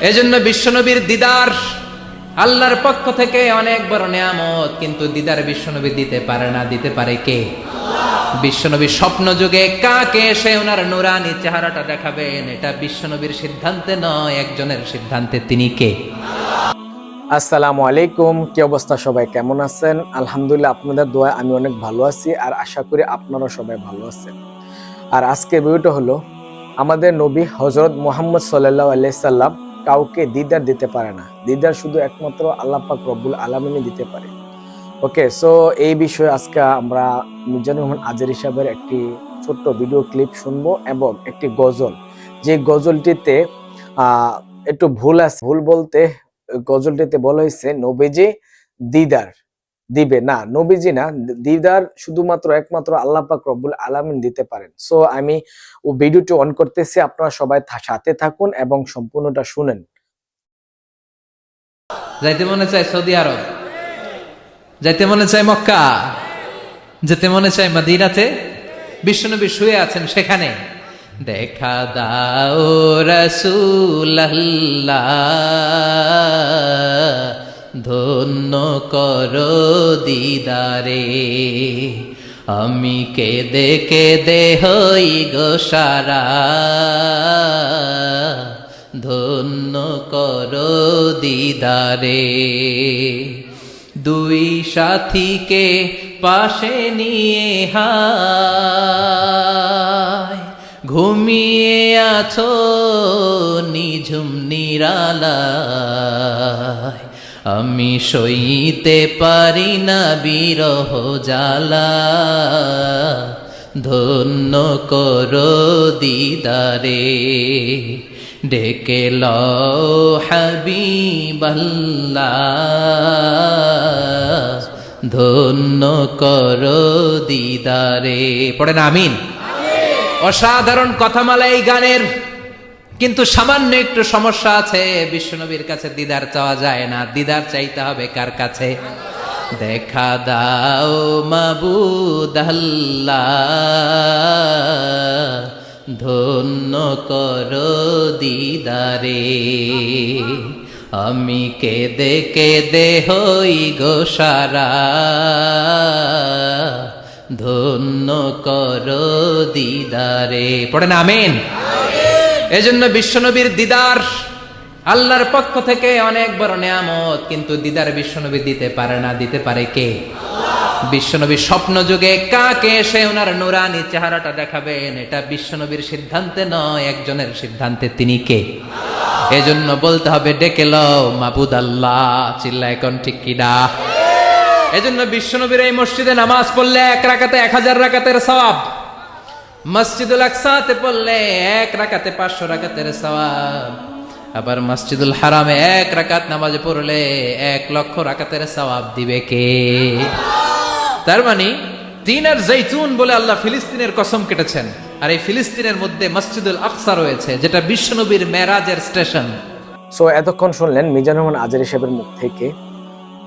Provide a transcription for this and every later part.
এজন্য বিশ্বনবীর দিদার আল্লাহর পক্ষ থেকে অনেক বড় নেয়ামত, কিন্তু দিদার বিশ্বনবী দিতে পারে না, দিতে পারে কে? বিশ্বনবী স্বপ্ন যুগে কাকে এসে ওনার নুরানি চেহারাটা দেখাবেন? এটা বিশ্বনবীর সিদ্ধান্তে নয়, একজনের সিদ্ধান্তে তিনি কে? আসসালামু আলাইকুম, কি অবস্থা সবাই? কেমন আছেন? আলহামদুলিল্লাহ, আপনাদের দোয়া আমি অনেক ভালো আছি, আর আশা করি আপনারা সবাই ভালো আছেন। আর আজকে ভিডিওটা হলো আমাদের নবী হজরত মোহাম্মদ সাল্লাহ আলাইসাল্লাম কাউকে দিদার দিতে পারে না। দিদার শুধু একমাত্র আল্লাপাক রব্বুল আলমিনই দিতে পারে। ওকে সো এই বিষয়ে আজকে আমরা মিজানুর রহমান আজের হিসাবের একটি ছোট্ট ভিডিও ক্লিপ শুনব এবং একটি গজল। যে গজলটিতে একটু ভুল আছে, ভুল বলতে গজলটিতে বলা হয়েছে, নবীজি দিদার। দিবে। না, নবীজি না, দিদার শুধুমাত্র একমাত্র আল্লাহ পাক রব্বুল আলামিন দিতে পারেন। সো আমি ও ভিডিওটি অন করতেছি, আপনারা সবাই সাথে থাকুন এবং সম্পূর্ণটা শুনেন। যাইতে মনে চায় সৌদি আরব? যাইতে মনে চায় মক্কা? যেতে মনে চায় মদিনাতে? বিশ্বনবী শুয়ে আছেন সেখানে। দেখা দাও রসুল্লাহ ধন্য করো দিদারে। আমি কেঁদে কেঁদে হই গো সারা। ধন্য করো দিদারে। দুই সাথীকে পাশে নিয়ে হায়, ঘুমিয়ে আছো, নিঝুম নিরালায়। আমি সইতে পারি না বিরহ জ্বালা। ধন্য করো দিদারে, ডেকে লও হাবিবাল্লাহ। ধন্য করো দিদারে পড়েন আমিন। অসাধারণ কথামালা এই গানের কিন্তু সামান্য একটু সমস্যা আছে, বিশ্বনবীর কাছে দিদার চাওয়া যায় না। দিদার চাইতে হবে কার কাছে? দেখা দাও মাবুদ আল্লাহ ধন্য করো দিদারে। আমি কেঁদে কেঁদে হই গো সারা, ধন্য করো দিদারে। পড়ে না, আমিন? এজন্য বিশ্বনবীর দিদার আল্লাহর পক্ষ থেকে অনেক বড় নেয়ামত কিন্তু দিদার বিশ্বনবী দিতে পারে না দিতে পারে কে? বিশ্বনবী স্বপ্ন যুগে কাকে এসে ওনার নুরানি চেহারাটা দেখাবেন এটা বিশ্বনবীর সিদ্ধান্তে নয় একজনের সিদ্ধান্তে তিনি কে? এজন্য বলতে হবে ডেকে লও মাবুদ আল্লাহ চিল্লা এখন ঠিক কিনা এজন্য বিশ্বনবীর এই মসজিদে নামাজ পড়লে এক রাকাতে এক হাজার রাকাতের সওয়াব। মসজিদুল আকসাতে পড়লে এক রাকাতে পাঁচশো রাকাতের সওয়াব। আবার মসজিদুল হারামে এক রাকাত নামাজে পড়লে এক লক্ষ রাকাতের সওয়াব দিবে কে? তার মানে দিনার জৈতুন বলে আল্লাহ ফিলিস্তিনের কসম কেটেছেন। আর এই ফিলিস্তিনের মধ্যে মসজিদুল আকসা রয়েছে, যেটা বিশ্বনবীর মেরাজের স্টেশন। সো এতক্ষণ শুনলেন মিজানুর রহমান আজের হিসাবের মুখ থেকে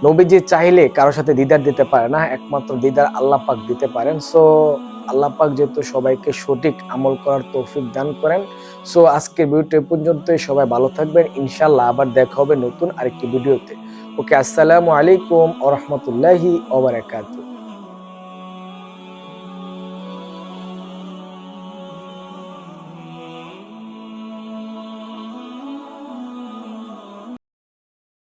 নবীজি চাইলে কারোর সাথে দিদার দিতে পারে না, একমাত্র দিদার আল্লাহ পাক দিতে পারেন। সো আল্লাহ পাক যেহেতু সবাইকে সঠিক আমল করার তৌফিক দান করেন। সো আজকের ভিডিওটি পর্যন্তই। সবাই ভালো থাকবেন। ইনশাল্লাহ আবার দেখা হবে নতুন আরেকটি ভিডিওতে। ওকে আসসালামু আলাইকুম ও রহমতুল্লাহি ওবারাকাতুহ